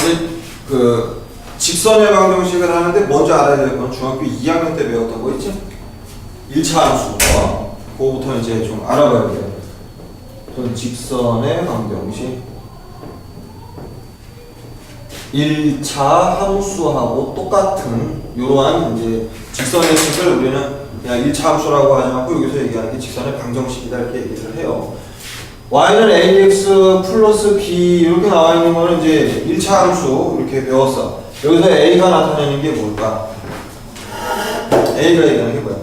근데 그 직선의 방정식을 하는데 먼저 알아야 될 건 중학교 2학년 때 배웠던 거 있지? 1차 함수부터 그거부터 이제 좀 알아봐야 돼요. 전 직선의 방정식 1차 함수하고 똑같은 이러한 이제 직선의 식을 우리는 그냥 1차 함수라고 하지 않고 여기서 얘기하는 게 직선의 방정식이다 이렇게 얘기를 해요. Y는 ax 플러스 b 이렇게 나와 있는 거는 이제 1차 함수 이렇게 배웠어. 여기서 a가 나타내는 게 뭘까? a가 얘기하는 게 뭐야?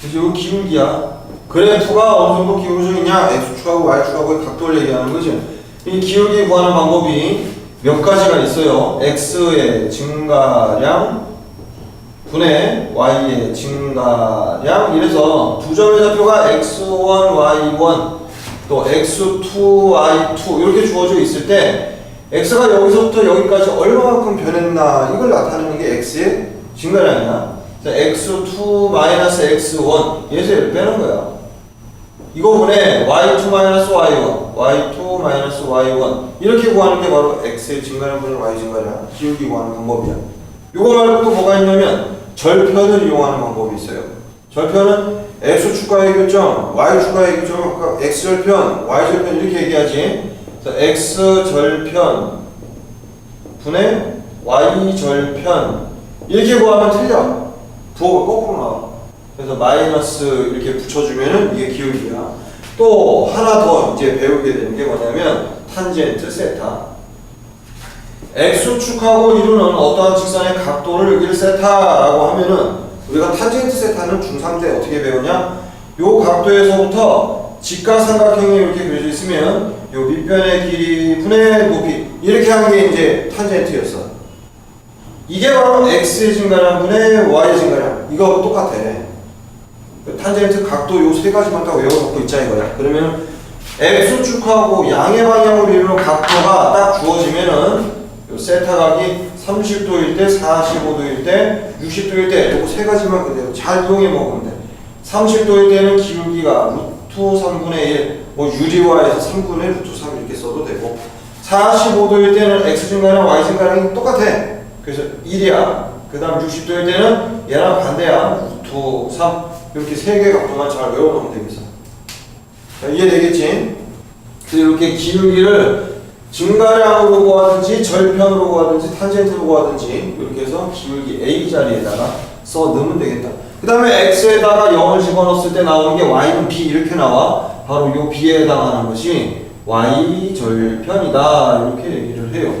그래서 이거 기울기야. 그래프가 어느 정도 기울어져 있냐? x축하고 y축하고의 각도를 얘기하는 거지. 이 기울기 구하는 방법이 몇 가지가 있어요. x의 증가량 분의 y의 증가량 이래서 두 점의 좌표가 x1, y1 또 x2, y2 이렇게 주어져 있을 때 x가 여기서부터 여기까지 얼마만큼 변했나 이걸 나타내는 게 x의 증가량이야. 그래서 x2 마이너스 x1 얘에서 얘를 빼는 거야. 이거 분의 y2 마이너스 y1, y2 마이너스 y1 이렇게 구하는 게 바로 x의 증가량 분의 y 증가량 기울기 구하는 방법이야. 이거 말고 또 뭐가 있냐면 절편을 이용하는 방법이 있어요. 절편은 x 축과의 교점, y 축과의 교점, 그러니까 x 절편, y 절편 이렇게 얘기하지. 그래서 x 절편 분의 y 절편 이렇게 구하면 틀려. 부호가 거꾸로 나와. 그래서 마이너스 이렇게 붙여주면은 이게 기울기야. 또 하나 더 이제 배우게 되는 게 뭐냐면 탄젠트 세타. x축하고 이루는 어떠한 직선의 각도를 여기를 세타라고 하면은 우리가 탄젠트 세타는 중3 때 어떻게 배우냐? 요 각도에서부터 직각삼각형이 이렇게 그려져 있으면 요 밑변의 길이 분의 높이 이렇게 하는 게 이제 탄젠트였어. 이게 바로 x의 증가량 분의 y의 증가량 이거하고 똑같아. 그 탄젠트 각도 요 세 가지만 딱 외워놓고 있자 이거야. 그러면 x축하고 양의 방향으로 이루는 각도가 딱 주어지면은 요 세타각이 30도일 때, 45도일 때, 60도일 때, 요거 세 가지만 그대로 잘 이용해 먹으면 돼. 30도일 때는 기울기가 루트 3분의 1, 뭐 유리화해서 3분의 루트 3 이렇게 써도 되고, 45도일 때는 x 증가랑 y 증가랑이 똑같아. 그래서 1이야. 그 다음 60도일 때는 얘랑 반대야. 루트 3. 이렇게 세 개 각도만 잘 외워놓으면 되겠어. 자, 이해되겠지? 그래서 이렇게 기울기를 증가량으로 구하든지 절편으로 구하든지 탄젠트로 구하든지 이렇게 해서 기울기 A 자리에다가 써 넣으면 되겠다. 그 다음에 X에다가 0을 집어넣었을 때 나오는 게 Y는 B 이렇게 나와. 바로 요 B에 해당하는 것이 Y 절편이다. 이렇게 얘기를 해요.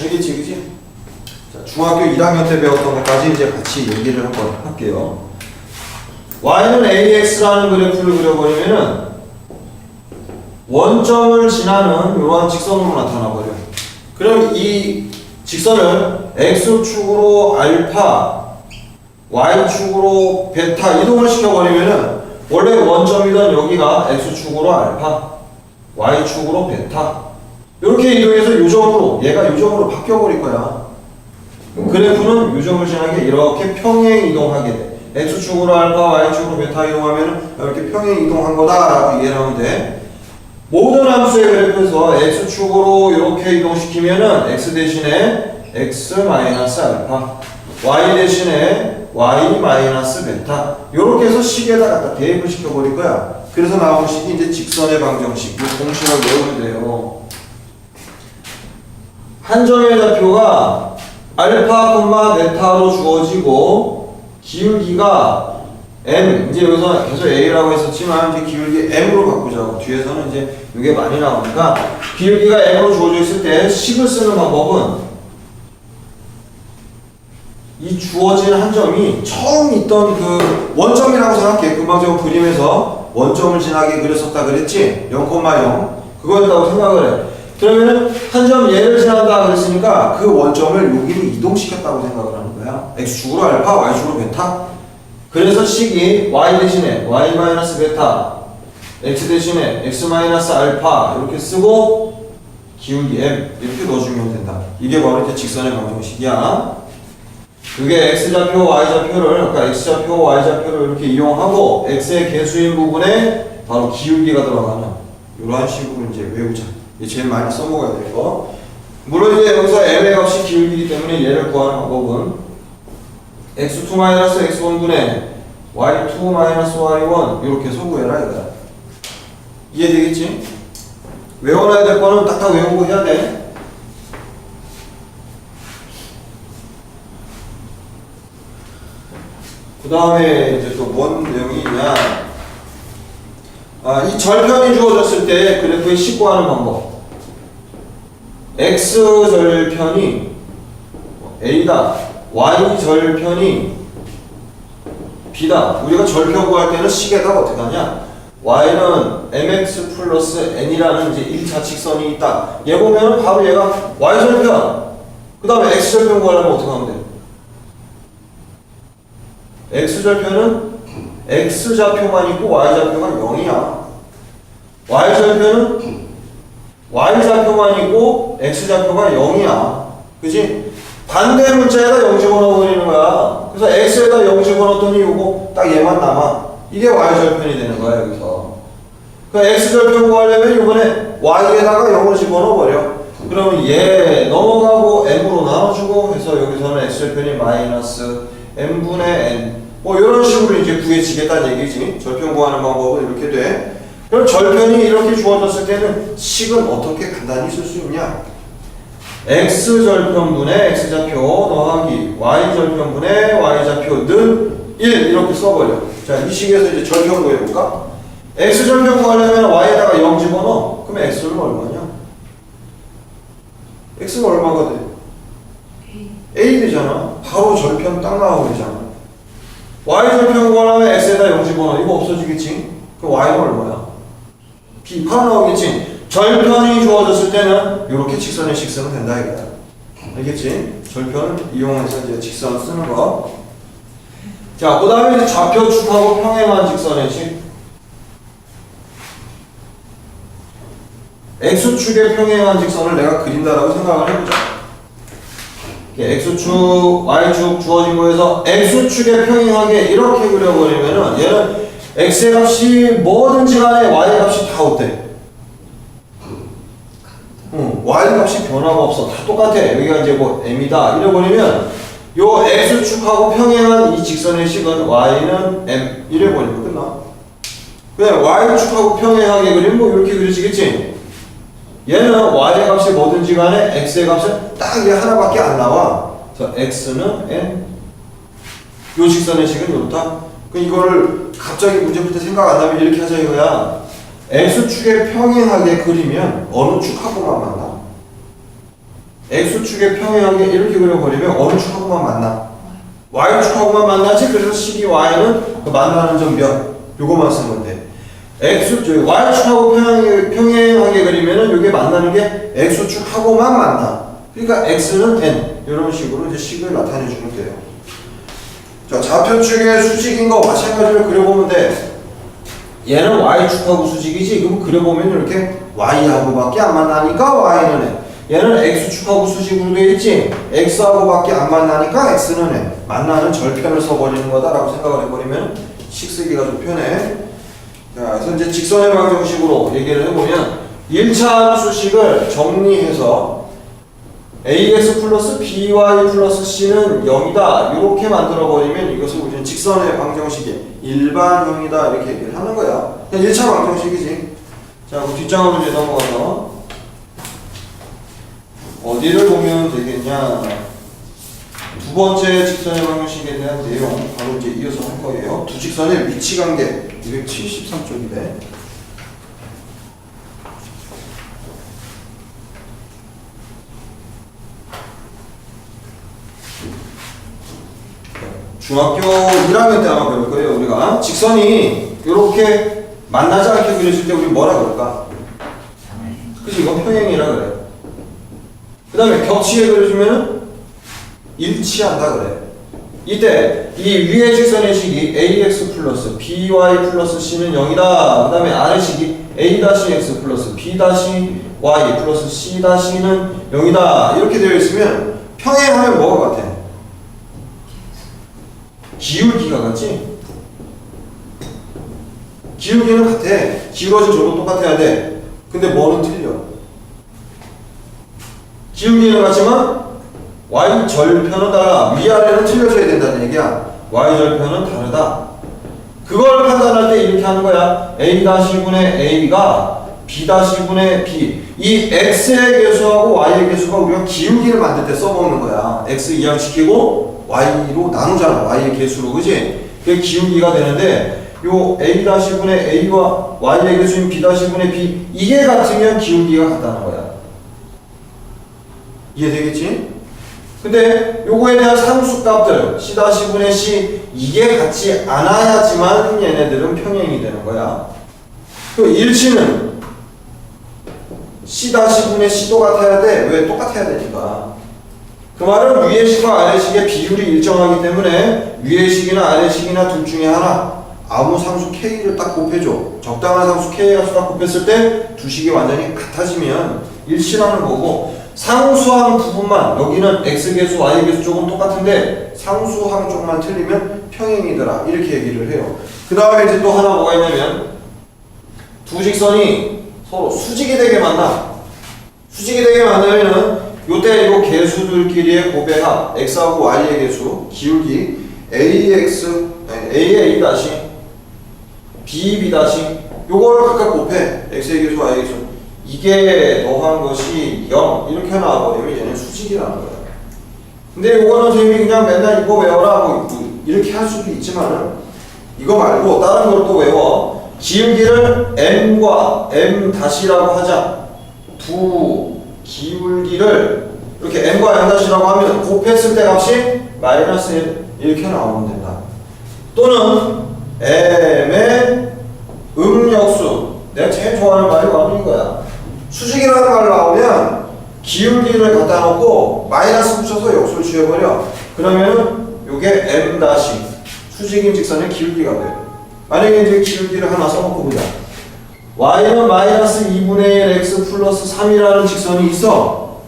알겠지, 그지? 자, 중학교 1학년 때 배웠던 것까지 이제 같이 얘기를 한번 할게요. Y는 AX라는 그래프를 그려버리면은 원점을 지나는 이러한 직선으로 나타나 버려요. 그럼 이 직선을 x축으로 알파, y축으로 베타 이동을 시켜버리면은 원래 원점이던 여기가 x축으로 알파, y축으로 베타 이렇게 이동해서 요점으로 얘가 요점으로 바뀌어버릴 거야. 그래프는 요점을 지나게 이렇게 평행 이동하게 돼. x축으로 알파, y축으로 베타 이동하면 이렇게 평행 이동한 거다라고 이해를 하면 돼. 모든 함수의 그래프에서 x축으로 이렇게 이동시키면은 x 대신에 x 마이너스 알파, y 대신에 y 마이너스 베타 이렇게 해서 식에다 갖다 대입을 시켜버릴 거야. 그래서 나오는 식이 이제 직선의 방정식. 이 공식을 외우면 돼요. 한 점의 좌표가 알파, 베타로 주어지고 기울기가 m 이제 여기서 계속 a라고 했었지만 이제 기울기 m으로 바꾸자고. 뒤에서는 이제 이게 많이 나오니까 기울기가 m으로 주어져 있을 때 식을 쓰는 방법은 이 주어진 한 점이 처음 있던 그 원점이라고 생각해. 금방 저 그림에서 원점을 지나게 그렸었다 그랬지? 0,0 그거였다고 생각을 해. 그러면은 한점 얘를 지난다 그랬으니까 그 원점을 여기로 이동시켰다고 생각을 하는 거야. X축으로 알파 y축으로 베타 그래서 식이 y 대신에 y 마이너스 베타, x 대신에 x 마이너스 알파 이렇게 쓰고 기울기 m 이렇게 넣어주면 된다. 이게 바로 이제 직선의 방정식이야. 그게 x 좌표, y 좌표를 그러니까 x 좌표, y 좌표를 이렇게 이용하고 x의 개수인 부분에 바로 기울기가 들어가는 이러한 식으로 이제 외우자. 이게 제일 많이 써먹어야 될 거. 물론 이제 여기서 m의 값이 기울기이기 때문에 얘를 구하는 방법은 x2 x1분의 y2 y1 이렇게 해서 구해라 이거야. 이해되겠지? 외워놔야 될 거는 딱딱 외우고 해야 돼. 그 다음에 이제 또 뭔 내용이 있냐. 아, 이 절편이 주어졌을 때 그래프에 싣고하는 방법. x 절편이 a다. Y 절편이 b다. 우리가 절편 구할 때는 식에다가 어떻게 하냐? y는 mx 플러스 n이라는 이제 1차 직선이 있다. 얘 보면은 바로 얘가 y 절편. 그 다음에 x 절편 구하려면 어떻게 하면 돼? x 절편은 x 좌표만 있고 y 좌표가 0이야. y 절편은 y 좌표만 있고 x 좌표가 0이야. 그지? 반대 문자에다 0집어넣어버리는 거야. 그래서 x에다 0 집어넣었더니 얘만 남아. 이게 y 절편이 되는 거야, 여기서. 그 x 절편 구하려면 이번에 y에다가 0을 집어넣어버려. 그러면 얘 넘어가고 m으로 나눠주고 해서 여기서는 x 절편이 마이너스 m분의 n 뭐 이런 식으로 이제 구해지겠다는 얘기지. 절편 구하는 방법은 이렇게 돼. 그럼 절편이 이렇게 주어졌을 때는 식은 어떻게 간단히 쓸 수 있냐? x 절편분의 x 좌표 더하기 y 절편분의 y 좌표는 1 이렇게 써버려. 자, 이 식에서 이제 절편 구해볼까? x 절편 구하려면 y에다가 0 집어넣어. 그럼 x는 얼마냐? x는 얼마가 돼? a 되잖아. 바로 절편 딱 나오고 되잖아. y 절편 구하려면 x에다 0 집어넣어. 이거 없어지겠지? 그럼 y는 얼마야? b 바로 나오겠지? 절편이 주어졌을 때는 이렇게 직선의 식 쓰면 된다 이거야. 알겠지? 절편 이용해서 이제 직선 쓰는 거. 자, 그 다음에 좌표축하고 평행한 직선의 식. x축에 평행한 직선을 내가 그린다라고 생각을 해보자. x축, y축 주어진 거에서 x축에 평행하게 이렇게 그려버리면은 얘는 x의 값이 뭐든지 간에 y의 값이 다 어때? 응, y 값이 변화가 없어. 다 똑같아. 여기가 이제 뭐 m이다. 이래버리면 요 x축하고 평행한 이 직선의 식은 y는 m 이래버리면 끝나. 그냥 y축하고 평행하게 그리면 뭐 이렇게 그려지겠지? 얘는 y의 값이 뭐든지 간에 x의 값은 딱 이게 하나밖에 안 나와. 그래서 x는 n 요 직선의 식은 이렇다. 그 이거를 갑자기 문제 풀 때 생각 안 나면 이렇게 하자 이거야. x축에 평행하게 그리면 어느 축하고만 만나? X축에 평행하게 이렇게 그려버리면 어느 축하고만 만나? y축하고만 만나지? 그래서 식이 y는 그 만나는 점변 요거만 쓰면 돼. X, 저 y축하고 평행하게, 평행하게 그리면은 요게 만나는 게 x축하고만 만나. 그러니까 x는 n. 이런 식으로 이제 식을 나타내 주면 돼요. 자 좌표축의 수직인 거 마찬가지로 그려보면 돼. 얘는 y축하고 수직이지? 그럼 그려보면 이렇게 y하고밖에 안 만나니까 y는 n 얘는 x축하고 수직으로 되어 있지? X하고 밖에 안 만나니까 x는 n 만나는 절편을 써버리는 거다라고 생각을 해버리면 식쓰기가 좀 편해. 자 그래서 이제 직선의 방정식으로 얘기를 해보면 1차 수식을 정리해서 ax 플러스 by 플러스 c는 0이다. 이렇게 만들어버리면 이것을 우리는 직선의 방정식이 일반형이다. 이렇게 얘기를 하는 거야. 그냥 1차 방정식이지. 자 그럼 뒷장으로 이제 넘어가서 어디를 보면 되겠냐. 두 번째 직선의 방정식에 대한 내용 바로 이제 이어서 할 거예요. 두 직선의 위치 관계 273쪽이네 중학교 1학년 때 아마 배울 거예요 우리가. 직선이 이렇게 만나지 않게 그려질 때 우리 뭐라 그럴까? 그치 이건 평행이라 그래 그 다음에 겹치게 그려주면 일치한다 그래 이때 이 위의 직선의 식이 ax 플러스 by 플러스 c는 0이다 그 다음에 아래 식이 a-x 플러스 b-y 플러스 c-는 0이다 이렇게 되어 있으면 평행하면 뭐가 같아? 기울기가 같지? 기울기는 기울어진 점도 똑같아야 돼. 근데 뭐는 틀려? 기울기는 같지만 y 절편은 달라. 위아래는 틀려져야 된다는 얘기야. y 절편은 다르다. 그걸 판단할 때 이렇게 하는 거야. a-분의 a가 b-분의 b. 이 x의 개수하고 y의 개수가 우리가 기울기를 만들 때 써먹는 거야. x 이항시키고 y로 나누잖아. y의 개수로. 그지? 그게 기울기가 되는데 요 a-분의 a와 y의 개수인 b-분의 b 이게 같으면 기울기가 같다는 거야. 이해되겠지? 근데 요거에 대한 상수 값들 c-분의 c 이게 같지 않아야지만 얘네들은 평행이 되는 거야. 그 일치는 c-분의 c도 같아야 돼. 왜 똑같아야 되니까. 그 말은 위의 식과 아래 식의 비율이 일정하기 때문에 위의 식이나 아래 식이나 둘 중에 하나 아무 상수 k를 딱 곱해줘. 적당한 상수 k의 값을 딱 곱했을 때 두 식이 완전히 같아지면 일치라는 거고 상수항 부분만 여기는 x 개수, y 개수 조금 똑같은데 상수항 쪽만 틀리면 평행이더라 이렇게 얘기를 해요. 그 다음에 이제 또 하나 뭐가 있냐면 두 직선이 서로 수직이 되게 만나. 수직이 되게 만나면은 요때 요 개수들끼리의 곱배합 x하고 y의 개수 기울기 ax a의 a 다시 b b 다시 요걸 각각 곱해 x의 개수 y의 개수 이게 더한 것이 0 이렇게 나와버리면 얘는 수직이라는 거야. 근데 요거는 선생님이 그냥 맨날 이거 외워라 뭐뭐 이렇게 할 수도 있지만은 이거 말고 다른 걸 또 외워. 기울기를 m과 m 다시라고 하자. 두 기울기를 이렇게 m과 m 다시라고 하면 곱했을 때 값이 마이너스 1 이렇게 나오면 된다. 또는 m의 음역수. 내가 제일 좋아하는 말이 바로 이거야 수직이라는 말 나오면 기울기를 갖다 놓고 마이너스 붙여서 역수를 취해버려 그러면은 요게 m 다시 수직인 직선의 기울기가 돼 만약에 이제 기울기를 하나 써놓고 보자 y는 마이너스 2분의 1 x 플러스 3이라는 직선이 있어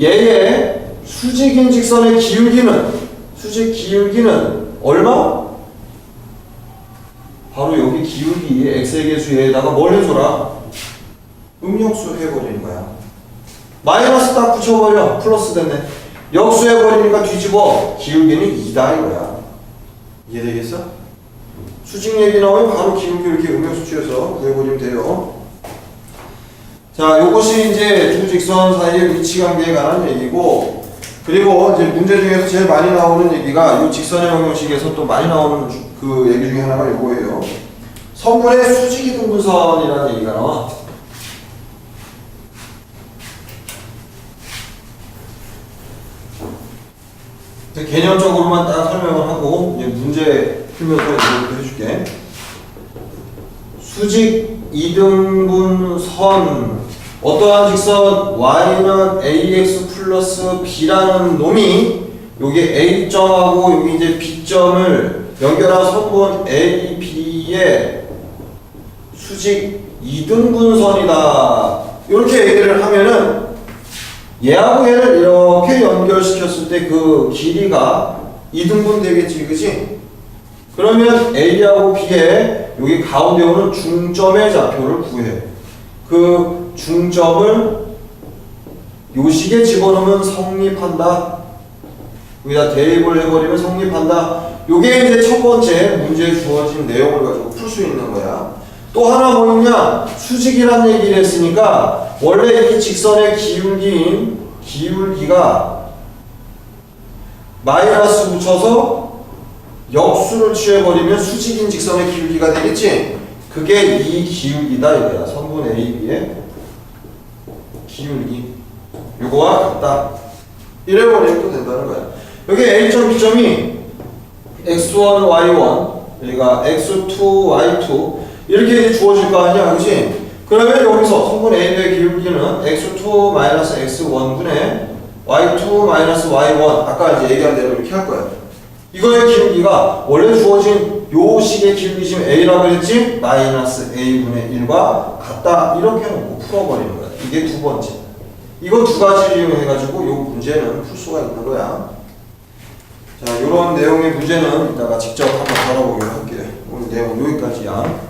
얘의 수직인 직선의 기울기는 수직 기울기는 얼마? 바로 여기 기울기 x의 개수에다가 뭘 해줘라? 음역수 해버리는 거야. 마이너스 딱 붙여버려. 플러스 됐네. 역수 해버리니까 뒤집어. 기울기는 2다 이거야. 이해되겠어? 수직 얘기 나오면 바로 기울기 이렇게 음역수 취해서 구해버리면 돼요. 자 요것이 이제 두 직선 사이의 위치 관계에 관한 얘기고 그리고 이제 문제 중에서 제일 많이 나오는 얘기가 이 직선의 방정식에서 또 많이 나오는 주- 그 얘기 중에 하나가 이거예요. 선분의 수직이 등분선이라는 얘기가 나와 개념적으로만 딱 설명을 하고 이제 문제 풀면서 이렇게 해줄게. 수직 이등분 선 어떠한 직선 y는 ax 플러스 b라는 놈이 여기 a 점하고 여기 이제 b 점을 연결한 선분 a, b의 수직 이등분선이다. 이렇게 얘기를 하면은 얘를 이렇게 연결시켰을 때 그 길이가 이등분 되겠지, 그지? 그러면 A하고 B의 여기 가운데 오는 중점의 좌표를 구해. 그 중점을 요식에 집어넣으면 성립한다. 여기다 대입을 해버리면 성립한다. 요게 이제 첫 번째 문제에 주어진 내용을 가지고 풀 수 있는 거야. 또 하나 뭐냐? 수직이라는 얘기를 했으니까 원래 이 직선의 기울기인 기울기가 마이너스 붙여서 역수를 취해버리면 수직인 직선의 기울기가 되겠지? 그게 이 기울기다 이거야. 선분 AB의 기울기. 요거와 같다. 이래버리면 또 된다는 거야. 여기 A점, B점이 x1, y1, 여기가 x2, y2 이렇게 주어질 거 아니야, 그지? 그러면 여기서 성분 A의 기울기는 x2 x1분의 y2 y1 아까 이제 얘기한 대로 이렇게 할 거야. 이거의 기울기가 원래 주어진 요 식의 기울기 지금 A라고 했지? 마이너스 A분의 1과 같다 이렇게 놓고 풀어버리는 거야. 이게 두 번째. 이거 두 가지를 이용해가지고 요 문제는 풀 수가 있는 거야. 자, 이런 내용의 문제는 이따가 직접 한번 다뤄보기로 할게. 오늘 내용 여기까지야.